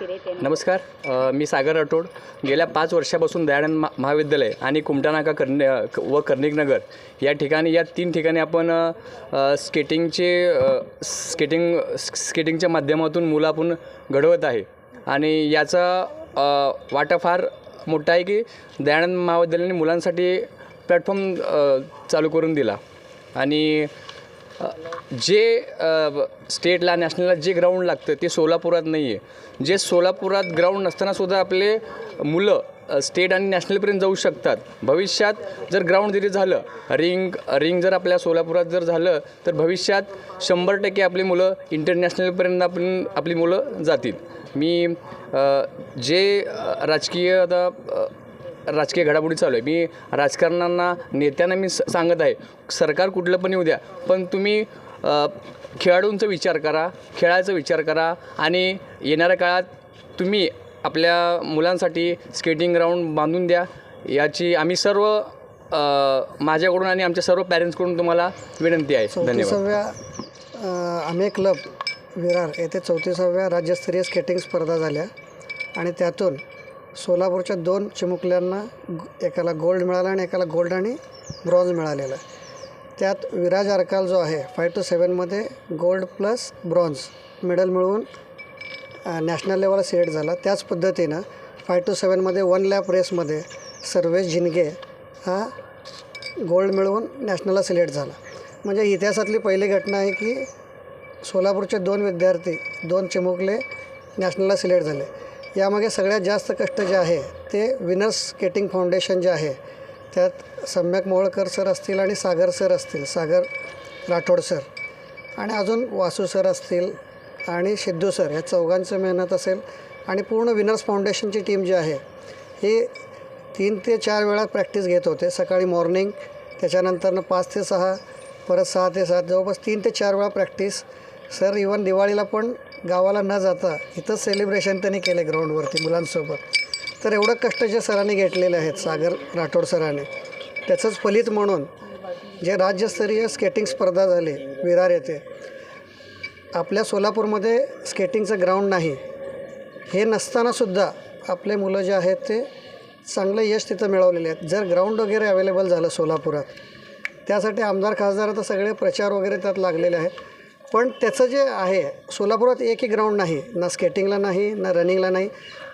नमस्कार मी सागर राठोड. गेल्या पाच वर्षापासून दयानंद महाविद्यालय आणि कुमटानाका कर्ण व कर्णिकनगर या ठिकाणी या तीन ठिकाणी आपण स्केटिंगचे स्केटिंग स्केटिंगच्या माध्यमातून मुलं आपण घडवत आहे. आणि याचा वाटा फार मोठा आहे की दयानंद महाविद्यालयाने मुलांसाठी प्लॅटफॉर्म चालू करून दिला. आणि जे स्टेटला नॅशनलला जे ग्राउंड लागतं ते सोलापुरात नाही आहे जे सोलापुरात ग्राउंड नसतानासुद्धा आपले मुलं स्टेट आणि नॅशनलपर्यंत जाऊ शकतात. भविष्यात जर ग्राउंड जरी झालं रिंग रिंग जर आपल्या सोलापुरात जर झालं तर भविष्यात शंभर टक्के आपली मुलं इंटरनॅशनलपर्यंत आपण आपली मुलं जातील. मी जे राजकीय आता राजकीय घडामोडी चालू आहे. मी राजकारणांना नेत्यांना मी स सांगत आहे सरकार कुठलं पण येऊ द्या पण तुम्ही खेळाडूंचा विचार करा खेळाचा विचार करा आणि येणाऱ्या काळात तुम्ही आपल्या मुलांसाठी स्केटिंग ग्राउंड बांधून द्या. याची आम्ही सर्व माझ्याकडून आणि आमच्या सर्व पॅरेंट्सकडून तुम्हाला विनंती आहे. धन्यवाद. आम्ही क्लब विरार येथे चौतीसाव्या राज्यस्तरीय स्केटिंग स्पर्धा झाल्या आणि त्यातून सोलापूरच्या दोन चिमुकल्यांना एकाला गोल्ड मिळाला आणि एकाला गोल्ड आणि ब्रॉन्झ मिळालेला. त्यात विराज अरकाल जो आहे फाय टू सेवनमध्ये गोल्ड प्लस ब्रॉन्झ मेडल मिळवून नॅशनल लेवलला सिलेक्ट झाला. त्याच पद्धतीनं फाय टू सेवनमध्ये वन लॅप रेसमध्ये सर्वेश झिनगे हा गोल्ड मिळवून नॅशनलला सिलेक्ट झाला. म्हणजे इतिहासातली पहिली घटना आहे की सोलापूरचे दोन विद्यार्थी दोन चिमुकले नॅशनलला सिलेक्ट झाले. यामागे सगळ्यात जास्त कष्ट जे आहे ते विनर्स स्केटिंग फाउंडेशन जे आहे त्यात सम्यक मोळकर सर असतील आणि सागर सर असतील सागर राठोड सर. आणि अजून वासू सर असतील आणि सिद्धू सर या चौघांचं मेहनत असेल. आणि पूर्ण विनर्स फाउंडेशनची टीम जी आहे ही तीन ते चार वेळा प्रॅक्टिस घेत होते. सकाळी मॉर्निंग त्याच्यानंतरनं पाच ते सहा परत सहा ते सात जवळपास तीन ते चार वेळा प्रॅक्टिस. सर इवन दिवाळीला पण गावाला न जाता इथंच सेलिब्रेशन त्यांनी केले ग्राउंडवरती मुलांसोबत. तर एवढं कष्ट जे सरांनी घेतलेले आहेत सागर राठोड सराने त्याचंच फलित म्हणून जे राज्यस्तरीय स्केटिंग स्पर्धा झाली विरार येथे आपल्या सोलापूरमध्ये स्केटिंगचं ग्राउंड नाही. हे नसतानासुद्धा आपले मुलं जे आहेत ते चांगलं यश तिथं मिळवलेले आहेत. जर ग्राउंड वगैरे अवेलेबल झालं सोलापुरात त्यासाठी आमदार खासदार आता सगळे प्रचार वगैरे त्यात लागलेले आहेत. पण त्याचं जे आहे सोलापुरात एकही ग्राउंड नाही ना स्केटिंगला नाही ना रनिंगला नाही.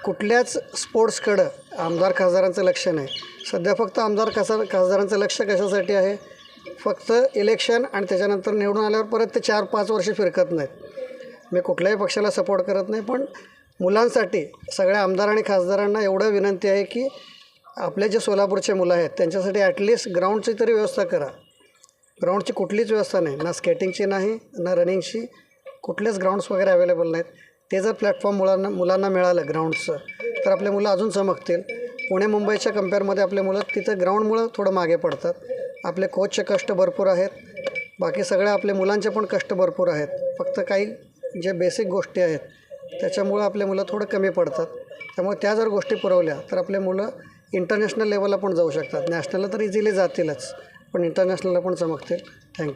कुठल्याच स्पोर्ट्सकडं आमदार खासदारांचं लक्ष नाही. सध्या फक्त आमदार खासदार खासदारांचं लक्ष कशासाठी आहे? फक्त इलेक्शन आणि त्याच्यानंतर निवडून आल्यावर परत ते चार पाच वर्ष फिरकत नाहीत. मी कुठल्याही पक्षाला सपोर्ट करत नाही पण मुलांसाठी सगळ्या आमदार आणि खासदारांना एवढं विनंती आहे की आपले जे सोलापूरचे मुलं आहेत त्यांच्यासाठी ॲटलिस्ट ग्राउंडची तरी व्यवस्था करा. ग्राउंडची कुठलीच व्यवस्था नाही. ना स्केटिंगची नाही ना रनिंगची. कुठलेच ग्राउंड्स वगैरे अवेलेबल नाहीत. ते जर प्लॅटफॉर्म मुलांना मुलांना मिळालं ग्राउंडचं तर आपले मुलं अजून चमकतील. पुणे मुंबईच्या कम्पेअरमध्ये आपले मुलं तिथं ग्राउंडमुळं थोडं मागे पडतात. आपले कोचचे कष्ट भरपूर आहेत. बाकी सगळ्या आपले मुलांचे पण कष्ट भरपूर आहेत. फक्त काही जे बेसिक गोष्टी आहेत त्याच्यामुळं आपले मुलं थोडं कमी पडतात. त्यामुळे त्या जर गोष्टी पुरवल्या तर आपले मुलं इंटरनॅशनल लेवलला पण जाऊ शकतात. नॅशनलला तर इझिली जातीलच. पण इंटरनॅशनलला पण चमकतील थँक्यू